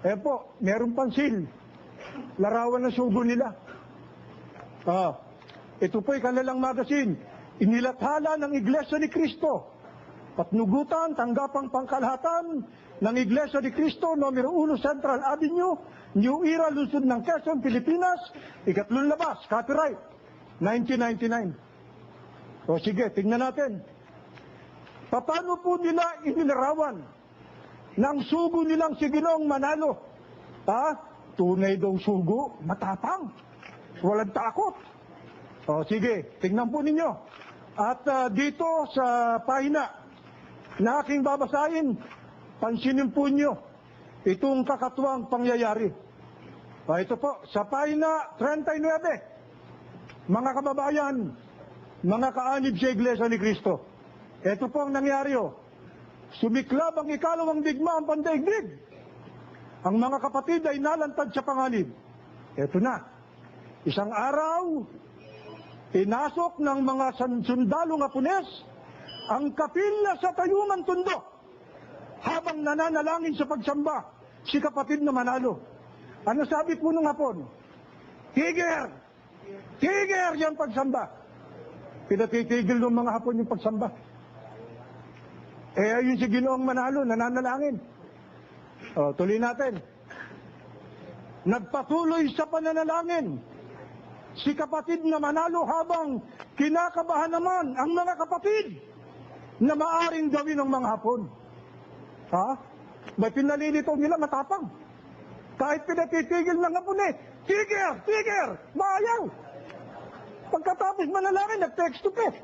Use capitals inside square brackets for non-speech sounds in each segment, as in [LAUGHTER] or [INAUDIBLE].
Eh po, meron pansil. Larawan ng sugo nila. Ah, ito po'y kanilang magasin. Inilathala ng Iglesia ni Cristo. Patnugutan, tanggapang pangkalahatan ng Iglesia ni Cristo, numero 1 Central Avenue, New Era, Luzon ng Quezon, Pilipinas, ikatlong labas, copyright, 1999. O sige, tingnan natin. Paano po nila inilarawan ng sugo nilang si Ginoong Manalo? Ha? Tunay daw sugo, matapang, walang takot. O sige, tingnan po ninyo. At ah, dito sa pahina na aking babasahin, pansinin po nyo itong kakatuwang pangyayari. O ito po, sa pahina 39, mga kababayan, mga kaanib sa Iglesia ni Cristo. Ito po ang nangyari oh. Sumiklab ang ikalawang digma ang pandaigdig. Ang mga kapatid ay nalantad sa panganib. Ito na. Isang araw, pinasok ng mga sundalong Apunes ang kapilya sa tayuman tundo habang nananalangin sa pagsamba si kapatid na Manalo. Ano sabi po ng Hapon? Tiger! Tiger yung pagsamba. Pinatitigil ng mga Hapon yung pagsamba. Eh, ayun si Ginoong Manalo, nananalangin. O, tuloy natin. Nagpatuloy sa pananalangin si kapatid na Manalo habang kinakabahan naman ang mga kapatid na maaring gawin ng mga Hapon. Ha? Ba't pinalilitaw nila matapang? Kahit pinatitigil ng Hapon eh, Tiger! Tiger! Maayaw! Pagkatapos manalangin, nag-text to text.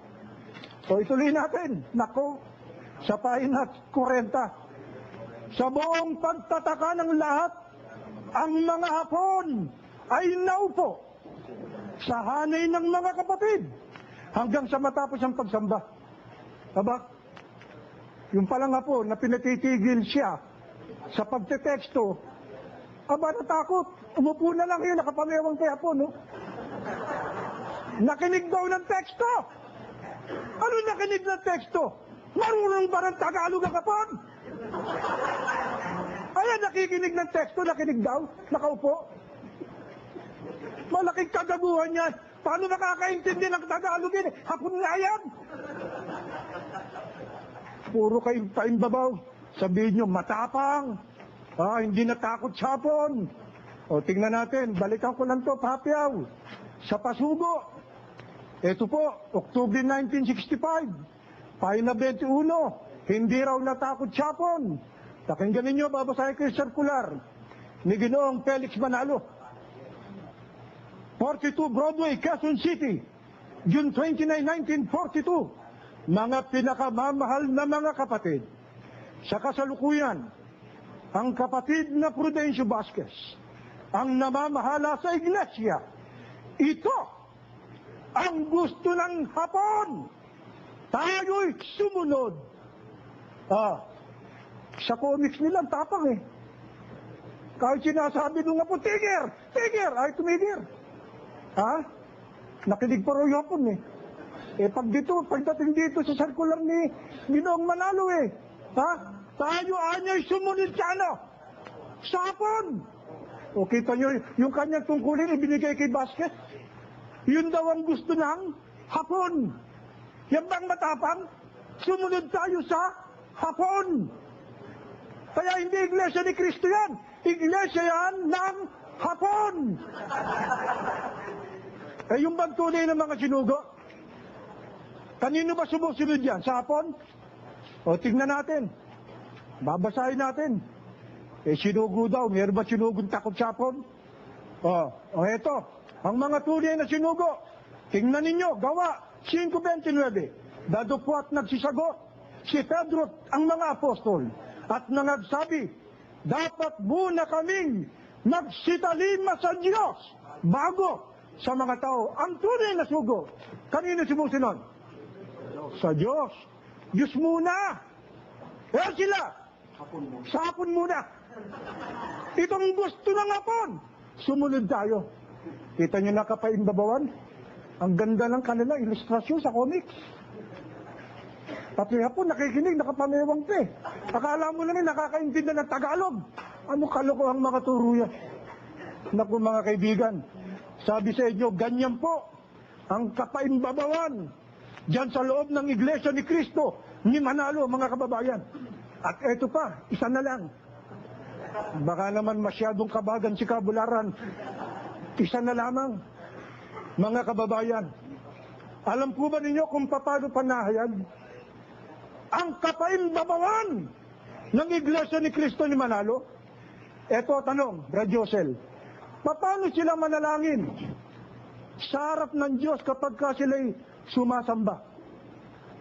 So ituloy natin. Nako, sa pahina 40. Sa buong pagtataka ng lahat, ang mga hapon ay naupo sa hanay ng mga kapatid hanggang sa matapos ang pagsamba. Aba, yung palang hapon na pinatitigil siya sa pagteteksto, aba natakot. Umupo na lang yun, nakapamewang kay hapon, no? Nakinig daw ng teksto. Ano nakinig ng teksto? Marunong ba ng Tagalog ang kapon? Ayan, nakikinig ng teksto, nakinig daw, nakaupo. Malaking kagaguhan yan. Paano nakakaintindi ng Tagalog yun? Hapon nga yan. Puro kayong paimbabaw. Sabihin nyo, matapang. Ah, hindi natakot sa hapon. O, tingnan natin. Balikan ko lang to, papyaw. Sa pasugo. Ito po, October 1965. Pahina 21. Hindi raw natakot sa hapon. Pakinggan ninyo, babasahin ko yung circular ni Ginoong Felix Manalo. 42 Broadway, Quezon City, June 29, 1942. Mga pinakamamahal na mga kapatid. Sa kasalukuyan, ang kapatid na Prudencio Vasquez, ang namamahala sa iglesia. Ito ang gusto ng hapon. Tayo'y sumunod. Ah, sa comics nila, ang tapang eh. Kahit sinasabi nung nga po, Tiger! Tiger! Ay, tumigir. Ha? Nakinig pa rin yapon eh. Eh pag dito, pagdating dito sa circular ni Ginoong Manalo eh. Ha? Tayo anya'y sumunod sa ano? Sa hapon. O kita nyo, yung kanyang tungkulin ibinigay kay Basket. Yun daw ang gusto ng hapon. Yan bang matapang? Sumunod tayo sa hapon. Kaya hindi iglesia ni Kristo yan. Iglesia yan ng hapon. [LAUGHS] Eh yung bang ng mga sinugo? Kanino ba sumusunod yan? Sa hapon? O tingnan natin. Babasahin natin. Eh sinugo daw. Meron ba sinugong takot sa hapon? O, o eto. Ang mga tunay na sinugo. Tingnan ninyo. Gawa. 5.29. Dadupwat nagsisagot. Si Pedro ang mga apostol. At nangagsabi, dapat muna kaming magsitalima sa Diyos bago sa mga tao. Ang tunay na sugo. Kanino sumusunod? Sa Diyos. Diyos muna. Eh sila. Sa hapon muna. Itong gusto ng hapon. Sumunod tayo. Kita niyo na kapaimbabawan? Ang ganda ng kanila ilustrasyon sa comics. Pati hapon nakikinig, nakapamewang pa eh. Akala mo na rin nakakaintindi ng Tagalog. Ano kalokohang mga turo yan? Naku mga kaibigan, sabi sa inyo, ganyan po ang kapaimbabawan dyan sa loob ng Iglesia ni Kristo ni Manalo, mga kababayan. At eto pa, isa na lang. Baka naman masyadong kabagan si Kabularan. Isa na lamang, mga kababayan. Alam po ba ninyo kung paano panahayag? Ang kapaimbabawan ng Iglesia ni Kristo ni Manalo? Eto tanong, Brad Josel. Paano sila manalangin sa harap ng Diyos kapag ka sila'y sumasamba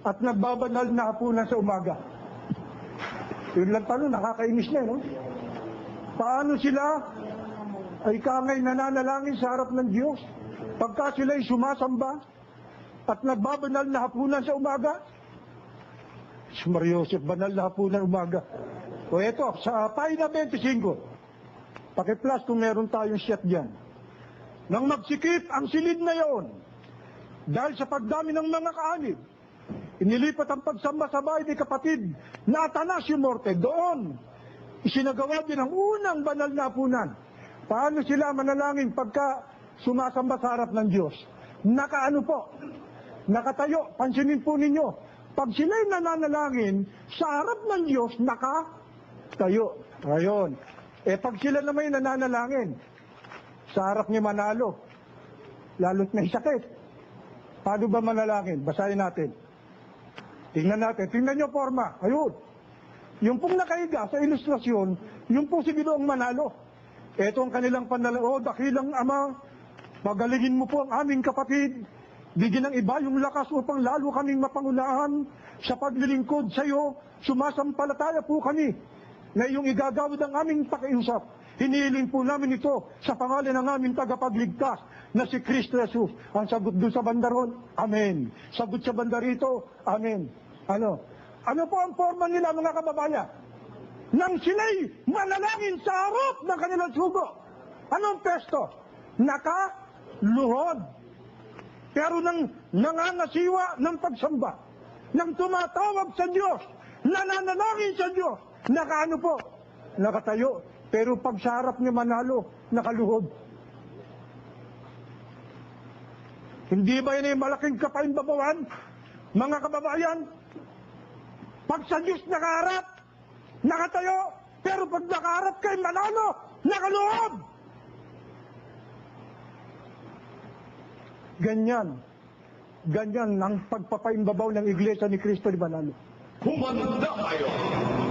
at nagbabanal na hapunan sa umaga? Yun lang tanong, nakakainis na, eh, no? Paano sila ay kangay nananalangin sa harap ng Diyos pagka sila'y sumasamba at nagbabanal na hapunan sa umaga? Si Mario Joseph, banal na hapunan umaga. O eto, sa pahina 25, Paki-plus kung meron tayong shot dyan. Nang magsikip ang silid na yon, dahil sa pagdami ng mga kaanib, inilipat ang pagsamba sa bahay ni kapatid na Atanasio Morte doon. Isinagawa din ang unang banal na punan. Paano sila manalangin pagka sumasamba sa harap ng Diyos? Nakaano po? Nakatayo. Pansinin po ninyo. Pag sila'y nananalangin sa harap ng Diyos, nakatayo. Ngayon, eh pag sila naman nananalangin, sa harap ni Manalo, lalo't may sakit. Paano ba manalangin? Basahin natin. Tingnan natin. Tingnan nyo forma. Ayun. Yung pong nakahiga sa ilustrasyon, yung po si Ginoong Manalo. Ito ang kanilang panalangin. O, dakilang ama, pagalingin mo po ang aming kapatid. Bigyan ng iba yung lakas upang lalo kaming mapangunahan sa paglilingkod sa iyo. Sumasampalataya po kami na iyong igagawad ang aming pakiusap. Hinihiling po namin ito sa pangalan ng aming tagapagligtas na si Kristo Jesus. Ang sagot doon sa bandaron, Amen. Sagot sa bandarito, Amen. Ano? Ano po ang forma nila mga kababayan? Nang sila'y manalangin sa harap ng kanilang sugo. Anong pesto? Nakaluhod. Pero nang nangangasiwa ng pagsamba, nang tumatawag sa Diyos, nananalangin sa Diyos, nakaano po, nakatayo. Pero pag sa harap ni Manalo, nakaluhod. Hindi ba yun yung malaking kapaimbabawan? Mga kababayan, pag sa Diyos nakaharap, nakatayo, pero pag nakaharap kay Manalo, nakaluhod! Ganyan. Ganyan ang pagpapaimbabaw ng Iglesia ni Kristo ni Manalo. Humanda kayo!